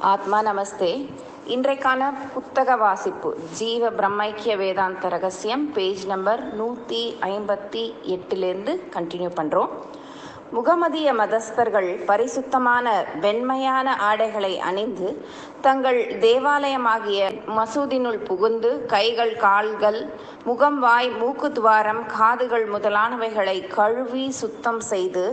ஆத்மா நமஸ்தே. இன்றைக்கான புத்தக வாசிப்பு ஜீவ பிரம்மைக்கிய வேதாந்த ரகசியம் பேஜ் நம்பர் நூற்றி ஐம்பத்தி எட்டுலேருந்து கண்டினியூ பண்ணுறோம் முகமதிய மதஸ்தர்கள் பரிசுத்தமான வெண்மையான ஆடைகளை அணிந்து தங்கள் தேவாலயமாகிய மசூதினுள் புகுந்து கைகள் கால்கள் முகம் வாய் மூக்கு துவாரம் காதுகள் முதலானவைகளை கழுவி சுத்தம் செய்து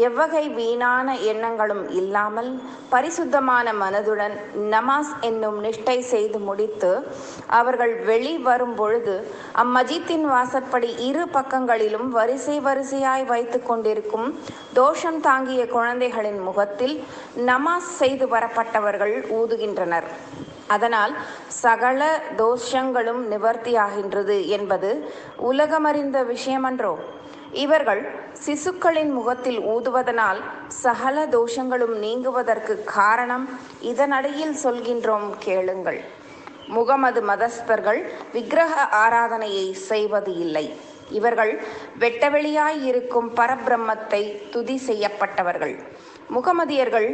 எவ்வகை வீணான எண்ணங்களும் இல்லாமல் பரிசுத்தமான மனதுடன் நமாஸ் என்னும் நிஷ்டை செய்து முடித்து அவர்கள் வெளி வரும் பொழுது அம்மஜித்தின் வாசற்படி இரு பக்கங்களிலும் வரிசை வரிசையாய் வைத்து கொண்டிருக்கும் தோஷம் தாங்கிய குழந்தைகளின் முகத்தில் நமாஸ் செய்து வரப்பட்டவர்கள் ஊதுகின்றனர். அதனால் சகல தோஷங்களும் நிவர்த்தியாகின்றது என்பது உலகமறிந்த விஷயமன்றோ? இவர்கள் சிசுக்களின் முகத்தில் ஊதுவதனால் சகல தோஷங்களும் நீங்குவதற்கு காரணம் இதனடியில் சொல்கின்றோம் கேளுங்கள். முகமது மதஸ்தர்கள் விக்கிரக ஆராதனையை செய்வது இல்லை. இவர்கள் வெட்டவெளியாய் இருக்கும் பரபிரம்மத்தை துதி செய்யப்பட்டவர்கள். முகமதியர்கள்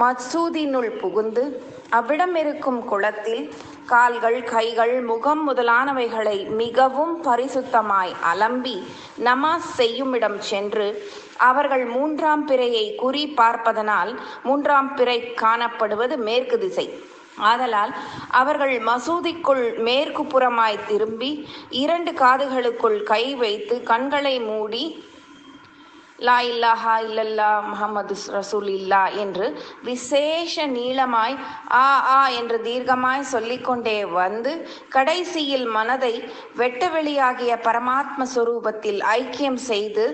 மசூதினுள் புகுந்து அவ்விடம் இருக்கும் குளத்தில் கால்கள் கைகள் முகம் முதலானவைகளை மிகவும் பரிசுத்தமாய் அலம்பி நமாஸ் செய்யுமிடம் சென்று அவர்கள் மூன்றாம் பிறையை குறி பார்ப்பதனால் மூன்றாம் பிறை காணப்படுவது மேற்கு திசை. ஆதலால் அவர்கள் மசூதிக்குள் மேற்கு புறமாய் திரும்பி இரண்டு காதுகளுக்குள் கை வைத்து கண்களை மூடி லா இல்லாஹா இல்லல்லா முகமது ரசூல் இல்லா என்று விசேஷ நீளமாய் ஆ ஆ என்று தீர்க்கமாய் சொல்லிக்கொண்டே வந்து கடைசியில் மனதை வெட்ட வெளியாகிய பரமாத்ம சுரூபத்தில் ஐக்கியம் செய்து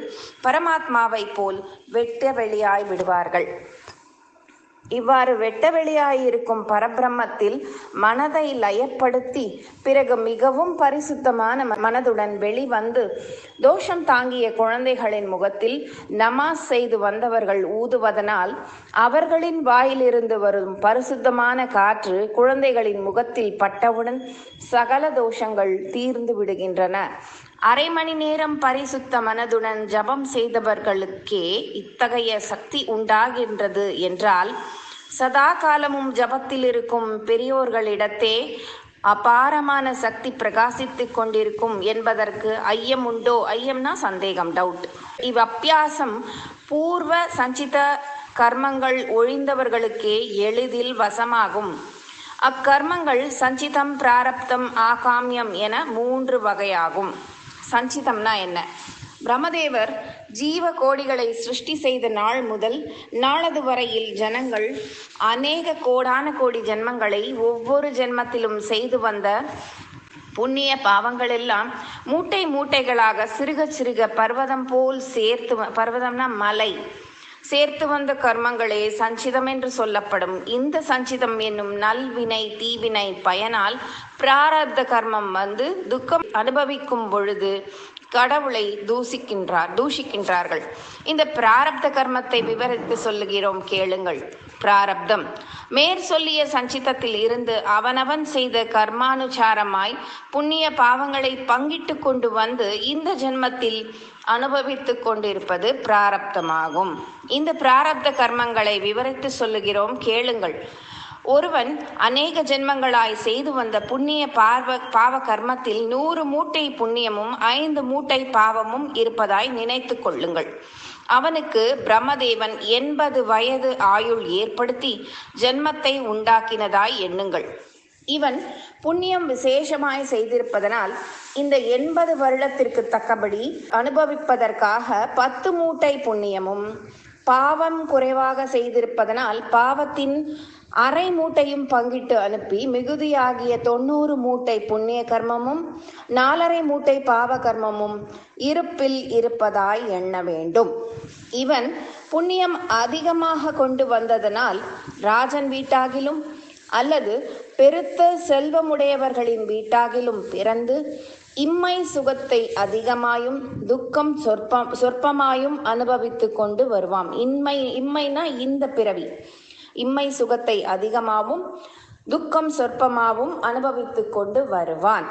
பரமாத்மாவை போல் வெட்ட வெளியாய் விடுவார்கள். இவ்வாறு வெட்டவெளியாயிருக்கும் பரபிரம்மத்தில் மனதை லயப்படுத்தி பிறகு மிகவும் பரிசுத்தமான மனதுடன் வெளிவந்து தோஷம் தாங்கிய குழந்தைகளின் முகத்தில் நமாஸ் செய்து வந்தவர்கள் ஊதுவதனால் அவர்களின் வாயிலிருந்து வரும் பரிசுத்தமான காற்று குழந்தைகளின் முகத்தில் பட்டவுடன் சகல தோஷங்கள் தீர்ந்து விடுகின்றன. அரை மணி நேரம் பரிசுத்த மனதுடன் ஜபம் செய்தவர்களுக்கே இத்தகைய சக்தி உண்டாகின்றது என்றால் சதா காலமும் ஜபத்தில் இருக்கும் பெரியோர்களிடத்தே அபாரமான சக்தி பிரகாசித்து கொண்டிருக்கும் என்பதற்கு ஐயம் உண்டோ? ஐயம்னா சந்தேகம் டவுட் இவ் அப்பியாசம் பூர்வ சஞ்சித கர்மங்கள் ஒழிந்தவர்களுக்கே எளிதில் வசமாகும். அக்கர்மங்கள் சஞ்சிதம் பிராரப்தம் ஆகாமியம் என மூன்று வகையாகும். சஞ்சிதம்னா என்ன? பிரம்மதேவர் ஜீவ கோடிகளை சிருஷ்டி செய்த நாள் முதல் நாளது வரையில் ஜனங்கள் அநேக கோடான கோடி ஜென்மங்களை ஒவ்வொரு ஜென்மத்திலும் செய்து வந்த புண்ணிய பாவங்கள் எல்லாம் மூட்டை மூட்டைகளாக சிறுக சிறுக பர்வதம் போல் சேர்த்து பர்வதம்னா மலை. சேர்த்து வந்த கர்மங்களே சஞ்சிதம் என்று சொல்லப்படும். இந்த சஞ்சிதம் என்னும் நல்வினை தீவினை பயனால் பிராரப்த கர்மம் வந்து துக்கம் அனுபவிக்கும் பொழுது கடவுளை தூசிக்கின்றார் தூஷிக்கின்றார்கள். இந்த பிராரப்த கர்மத்தை விவரித்து சொல்லுகிறோம் கேளுங்கள். பிராரப்தம். மேற் சொல்லிய சஞ்சிதத்தில் இருந்து அவனவன் செய்த கர்மானுசாரமாய் புண்ணிய பாவங்களை பங்கிட்டு கொண்டு வந்து இந்த ஜென்மத்தில் அனுபவித்து கொண்டிருப்பது பிராரப்தமாகும். இந்த பிராரப்த கர்மங்களை விவரித்து சொல்லுகிறோம் கேளுங்கள். ஒருவன் அநேக ஜென்மங்களாய் செய்து வந்த புண்ணிய பார்வ பாவ கர்மத்தில் நூறு மூட்டை புண்ணியமும் ஐந்து மூட்டை பாவமும் இருப்பதாய் நினைத்து கொள்ளுங்கள். அவனுக்கு பிரம்மதேவன் எண்பது வயது ஆயுள் ஏற்படுத்தி ஜென்மத்தை உண்டாக்கினதாய் எண்ணுங்கள். இவன் புண்ணியம் விசேஷமாய் செய்திருப்பதனால் இந்த எண்பது வருடத்திற்கு தக்கபடி அனுபவிப்பதற்காக பத்து மூட்டை புண்ணியமும் பாவம் குறைவாக செய்திருப்பதனால் பாவத்தின் அரை மூட்டையும் பங்கிட்டு அனுப்பி மிகுதியாகிய தொண்ணூறு மூட்டை புண்ணிய கர்மமும் நாலரை மூட்டை பாவ கர்மமும் இருப்பில் இருப்பதாய் எண்ண வேண்டும். இவன் புண்ணியம் அதிகமாக கொண்டு வந்ததனால் ராஜன் வீட்டாகிலும் அல்லது பெருத்த செல்வமுடையவர்களின் வீட்டாகிலும் பிறந்து இம்மை சுகத்தை அதிகமாயும் துக்கம் சொற்பம் சொற்பமாயும் அனுபவித்து கொண்டு வருவான். இன்மை இம்மைனா இந்த பிறவி. இம்மை சுகத்தை அதிகமாகவும் துக்கம் சொற்பமாகவும் அனுபவித்து கொண்டு வருவான்.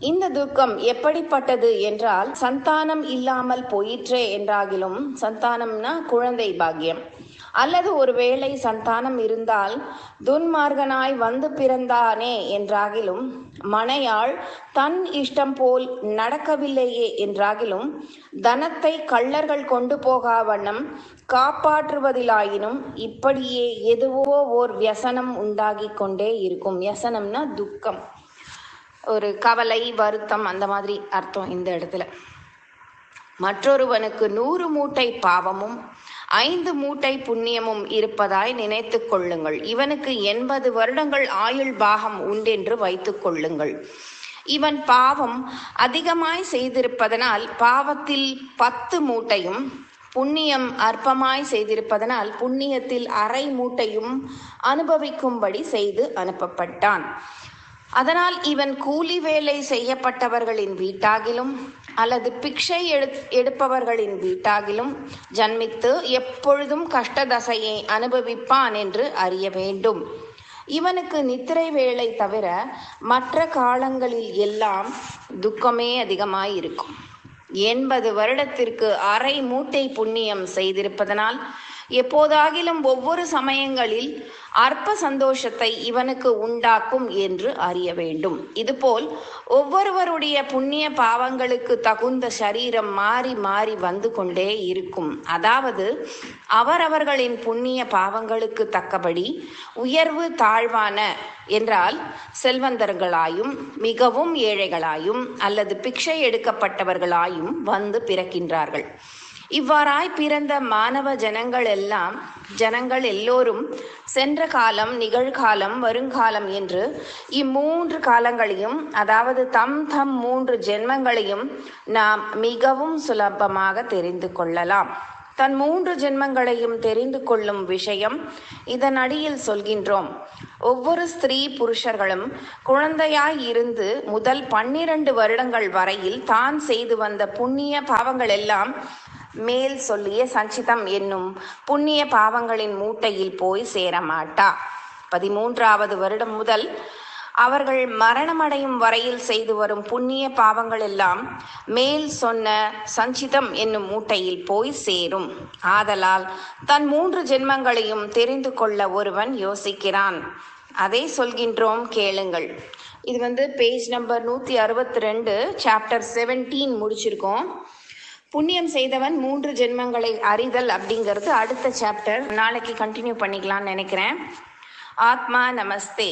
இந்த துக்கம் எப்படிப்பட்டது என்றால் சந்தானம் இல்லாமல் போயிற்றே என்றாகிலும் சந்தானம்னா குழந்தை பாக்கியம். அல்லது ஒருவேளை சந்தானம் இருந்தால் துன்மார்கனாய் வந்து பிறந்தானே என்றாகிலும் மனையாள் தன் இஷ்டம் போல் நடக்கவில்லையே என்றாகிலும் தனத்தை கள்ளர்கள் கொண்டு போகா வண்ணம் காப்பாற்றுவதிலாயினும் இப்படியே எதுவோ ஓர் வியசனம் உண்டாகிக் கொண்டே இருக்கும். வியசனம்னா துக்கம். ஒரு கவலை வருத்தம் அந்த மாதிரி அர்த்தம் இந்த இடத்துல. மற்றொருவனுக்கு நூறு மூட்டை பாவமும் ஐந்து மூட்டை புண்ணியமும் இருப்பதாய் நினைத்து கொள்ளுங்கள். இவனுக்கு எண்பது வருடங்கள் ஆயுள் பாகம் உண்டென்று வைத்துக் கொள்ளுங்கள். இவன் பாவம் அதிகமாய் செய்திருப்பதனால் பாவத்தில் பத்து மூட்டையும் புண்ணியம் அற்பமாய் செய்திருப்பதனால் புண்ணியத்தில் அரை மூட்டையும் அனுபவிக்கும்படி செய்து அனுப்பப்பட்டான். அதனால் இவன் கூலி வேலை செய்யப்பட்டவர்களின் வீட்டாகிலும் அல்லது பிக்ஷை எடு எடுப்பவர்களின் வீட்டாகிலும் ஜன்மித்து எப்பொழுதும் கஷ்டதசையை அனுபவிப்பான் என்று அறிய வேண்டும். இவனுக்கு நித்திரை வேலை தவிர மற்ற காலங்களில் எல்லாம் துக்கமே அதிகமாயிருக்கும். எண்பது வருடத்திற்கு அரை மூட்டை புண்ணியம் செய்திருப்பதனால் எப்போதாகிலும் ஒவ்வொரு சமயங்களில் அற்ப சந்தோஷத்தை இவனுக்கு உண்டாக்கும் என்று அறிய வேண்டும். இதுபோல் ஒவ்வொருவருடைய புண்ணிய பாவங்களுக்கு தகுந்த சரீரம் மாறி மாறி வந்து கொண்டே இருக்கும். அதாவது அவரவர்களின் புண்ணிய பாவங்களுக்கு தக்கபடி உயர்வு தாழ்வான என்றால் செல்வந்தர்களாயும் மிகவும் ஏழைகளாயும் அல்லது பிக்ஷை எடுக்கப்பட்டவர்களாயும் வந்து பிறக்கின்றார்கள். இவ்வாறாய் பிறந்த மாணவ ஜனங்கள் எல்லாம் ஜனங்கள் எல்லோரும் சென்ற காலம் நிகழ்காலம் வருங்காலம் என்று இம்மூன்று காலங்களையும் அதாவது தம் தம் மூன்று ஜென்மங்களையும் நாம் மிகவும் சுலபமாக தெரிந்து கொள்ளலாம். தன் மூன்று ஜென்மங்களையும் தெரிந்து கொள்ளும் விஷயம் இதன் அடியில் சொல்கின்றோம். ஒவ்வொரு ஸ்திரீ புருஷர்களும் குழந்தையாய் இருந்து முதல் பன்னிரண்டு வருடங்கள் வரையில் தான் செய்து வந்த புண்ணிய பாவங்கள் எல்லாம் மேல் சொல்லிய சஞ்சிதம் என்னும் புண்ணிய பாவங்களின் மூட்டையில் போய் சேரமாட்டா. பதிமூன்றாவது வருடம் முதல் அவர்கள் மரணமடையும் வரையில் செய்து வரும் புண்ணிய பாவங்கள் எல்லாம் மேல் சொன்ன சஞ்சிதம் என்னும் மூட்டையில் போய் சேரும். ஆதலால் தன் மூன்று ஜென்மங்களையும் தெரிந்து கொள்ள ஒருவன் யோசிக்கிறான். அதை சொல்கின்றோம் கேளுங்கள். இது வந்து பேஜ் நம்பர் நூற்றி அறுபத்தி ரெண்டு சாப்டர் செவன்டீன் முடிச்சிருக்கோம். புண்ணியம் செய்தவன் மூன்று ஜென்மங்களை அறிதல் அப்படிங்கிறது அடுத்த சாப்டர் நாளைக்கு கண்டினியூ பண்ணிக்கலாம்னு நினைக்கிறேன். ஆத்மா நமஸ்தே.